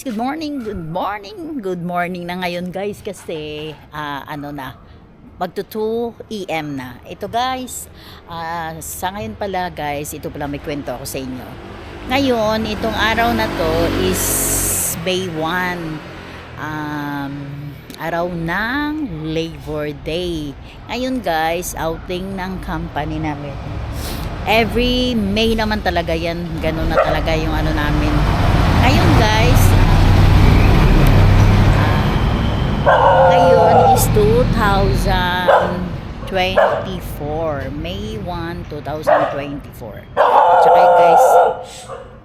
guys, good morning, good morning, good morning na ngayon guys kasi ah, ano na, magto 2 EM na. Ito guys, ah, sa ngayon pala guys, ito pala may kwento ako sa inyo. Ngayon, itong araw na to is Bay 1. Um, araw ng Labor Day. Ngayon guys, outing ng company namin. Every May naman talaga yan, ganun na talaga yung ano namin. Ngayon guys, ah, ngayon is 2024. May 1, 2024. Tsaka guys,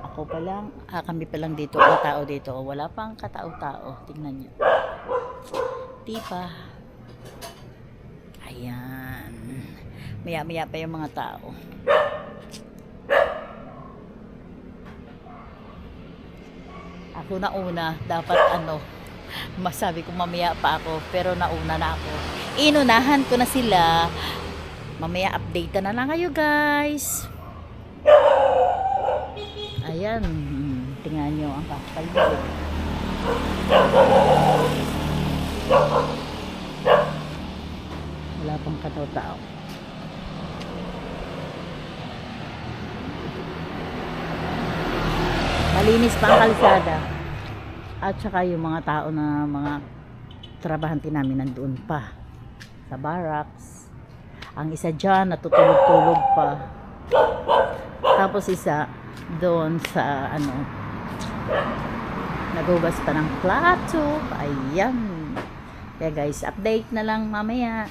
ako pa lang, ah, kami pa lang dito, ang tao dito. Wala pang katao-tao. Tingnan nyo. Diba? Ayan. Maya-maya pa yung mga tao. Ako na una, dapat ano, masabi ko mamaya pa ako, pero nauna na ako. Inunahan ko na sila. Mamaya update na lang kayo guys. Ayan, tingnan nyo ang kakal Wala pang katao-tao. Malinis pa ang kalsada. At saka yung mga tao na mga trabahante namin nandoon pa sa barracks. Ang isa dyan natutulog-tulog pa. Tapos isa doon sa ano nagugas pa ng plato. Ayan. Kaya guys, update na lang mamaya.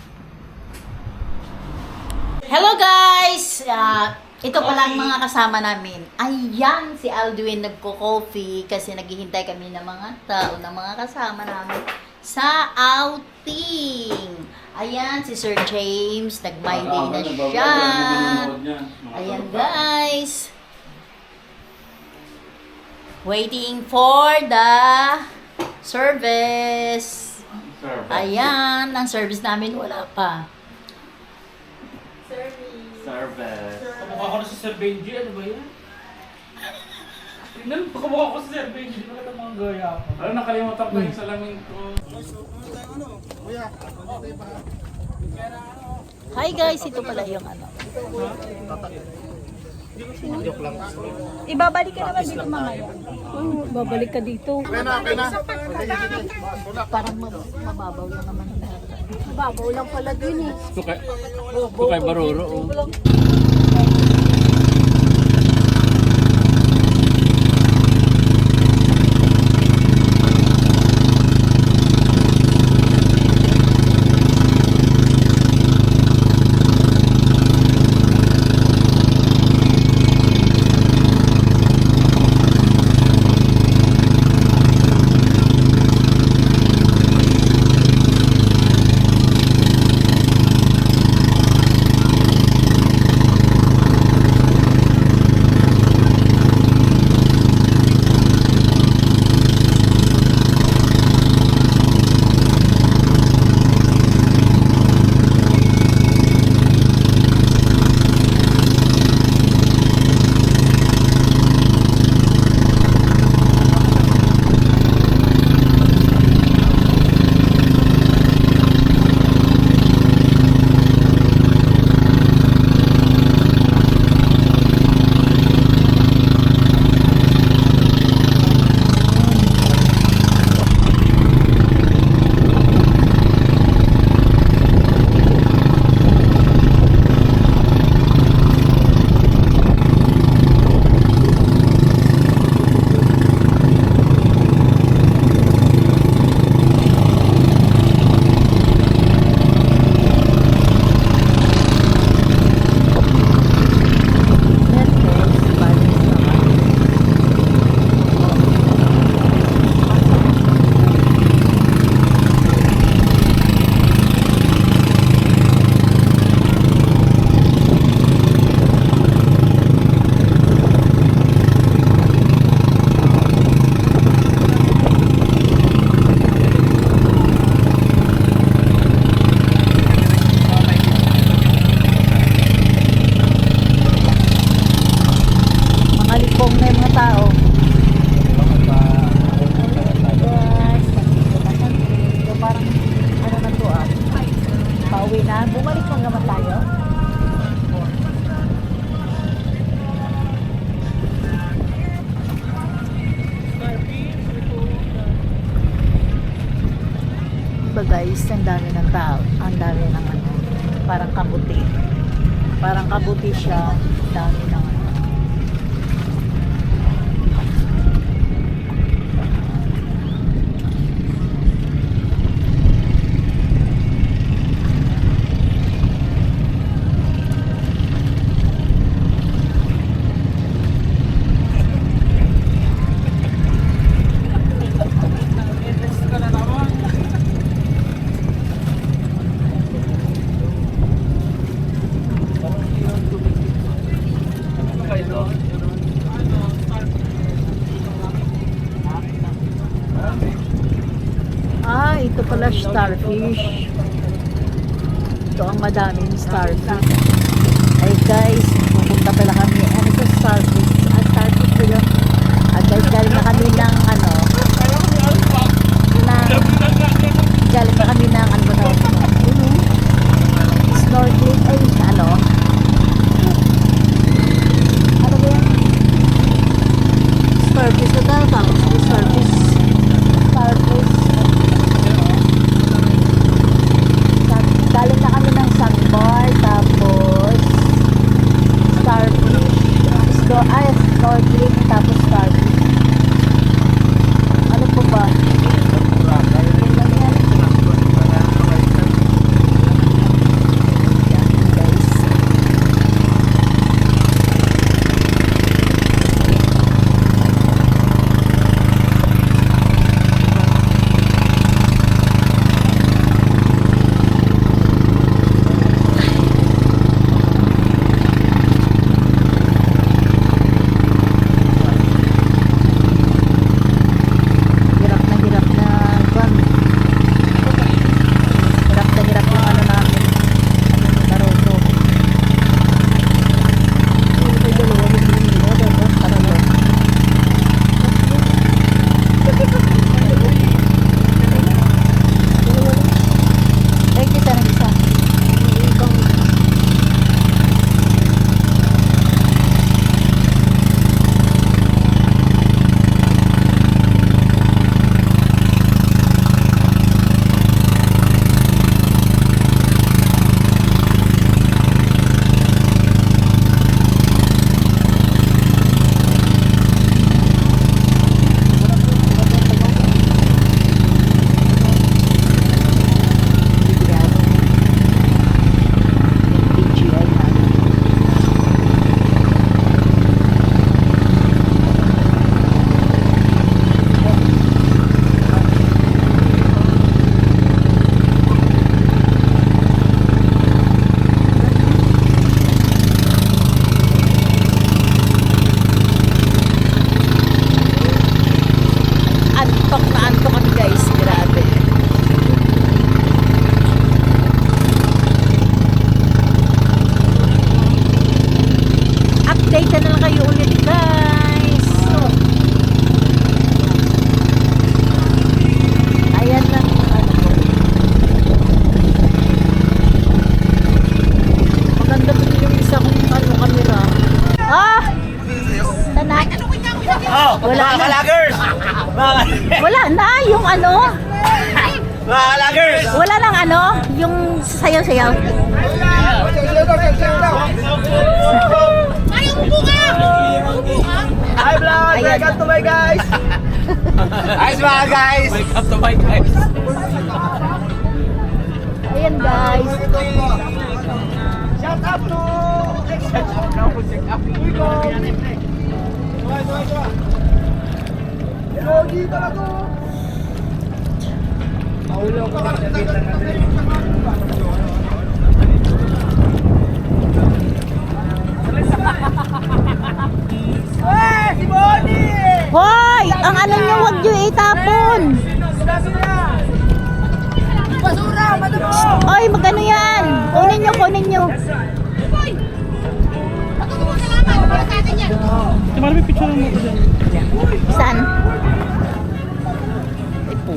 Hello guys! Ah, ito pala ang mga kasama namin. Ayan, si Aldwin nagko-coffee kasi naghihintay kami ng mga tao, ng mga kasama namin sa outing. Ayan, si Sir James, nag-my day na siya. Ayan guys. Waiting for the service. Ayan, ang service namin wala pa. Service. Kamukha ko na sa Sir Benji, ano ba yan? Tingnan, kamukha ko sa Sir Benji, di ba kita mga gaya ako? Ano, nakalimutan ko yung salamin ko. Hi guys, ito pala yung ano. Ibabalik ka naman dito mamaya. Oh, babalik ka dito. Parang mab- mababaw lang naman ang lahat. Babaw lang pala dun eh. Ito kay, ito kay Baruro. Oh. Guys, ang dami ng tao. Ang dami ng ano. Parang kabuti. Parang kabuti siya. Dami ng ano. Ah, ito pala starfish. Ito ang madaming starfish. Ay guys, pupunta pala kami. Ano sa starfish? Ah, starfish pala. Ah guys, galing na kami ng ano, na, galing na kami ng ano ito? Snorkeling, ay Update na lang kayo ulit guys. Ayan lang. Maganda po yung isa kong ano camera. Ah! Tanak. Oh, Wala mga kalagers! Wala na yung ano. mga kalagers! Wala lang ano. Yung sayaw-sayaw. Hi vlog! Welcome to my guys! Ayos mga guys! Welcome to my guys. Ayan guys. Shout out to... Yogi talaga! Eh, si Bonnie! Hoy! Ang ano nyo, huwag nyo itapon. Basura! Madamo! Oy, magano yan? Kunin nyo, kunin ba may picture mo dyan? Saan? Ito.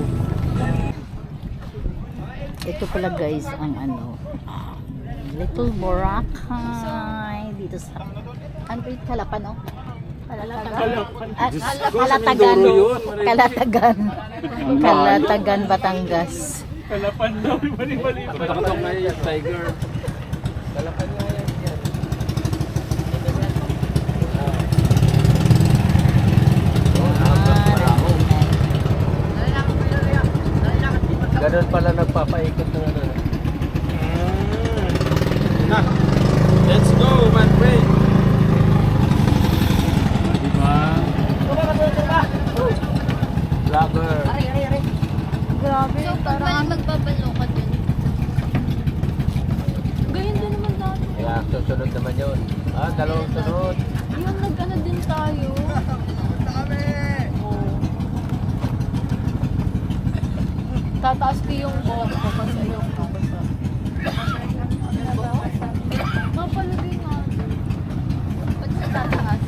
Ito pala guys ang ano, ah, Little Boracay dito sa ano ba yung Kalapan oh? Kalatagan. Ah, Kala- Kalatagan. Kalatagan. Kalatagan, Batangas. Kalapan daw, mali-mali. Katakatong na yung tiger. Ganun pala nagpapaikot ng ano. Let's go, man friend! Diba? Vlogger. Grabe, So, pag may magbabalo ka dun, ganyan din naman dati. Kaya susunod naman yun. Ah, dalawang sunod. Yung nag-ano din tayo. Tataas ko yung boss ko kasi yung babasa. Mapalagay nga. Ba't siya tataas?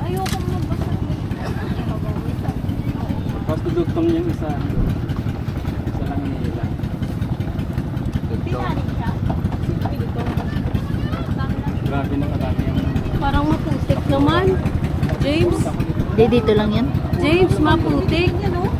Ayoko magbasa. Tapos tudugtong yung isa. Isa lang nila. Grabe na karami yung Parang maputik naman. James, Di, dito lang yan. James, maputik. Ano?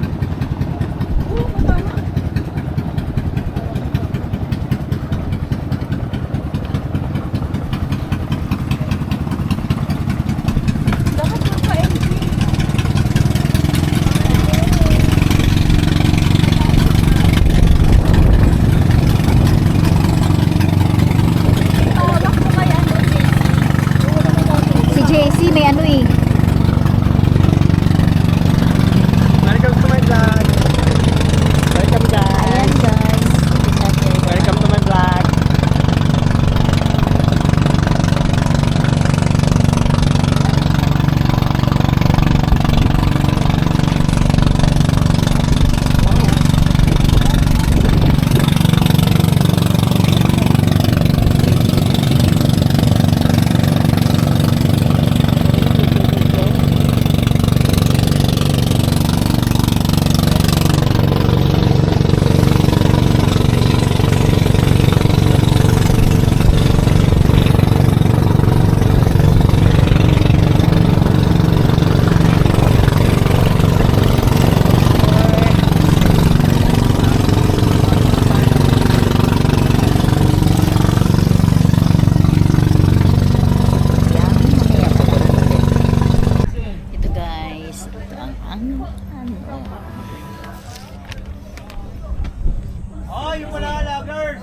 Oh, yung pala, vloggers!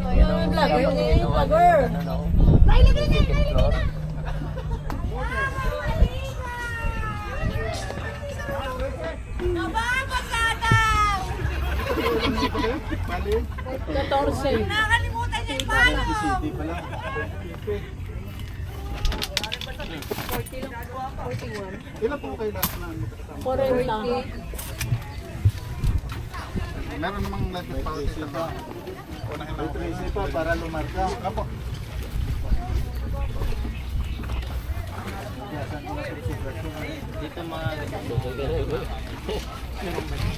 Ayun ang vlogger, yung vlogger! Nailagay na, nailagay na! Nababasadaw! 14. Nakalimutan niya yung palo! 41. Ilan po kayo last na? 40 lang. Meron namang lapit pa sa iba. May pa para lumarga. Apo. Dito mga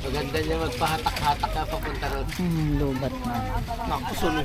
Maganda niya magpahatak-hatak ka papunta ron. Hmm, lubat na. Nakusunod.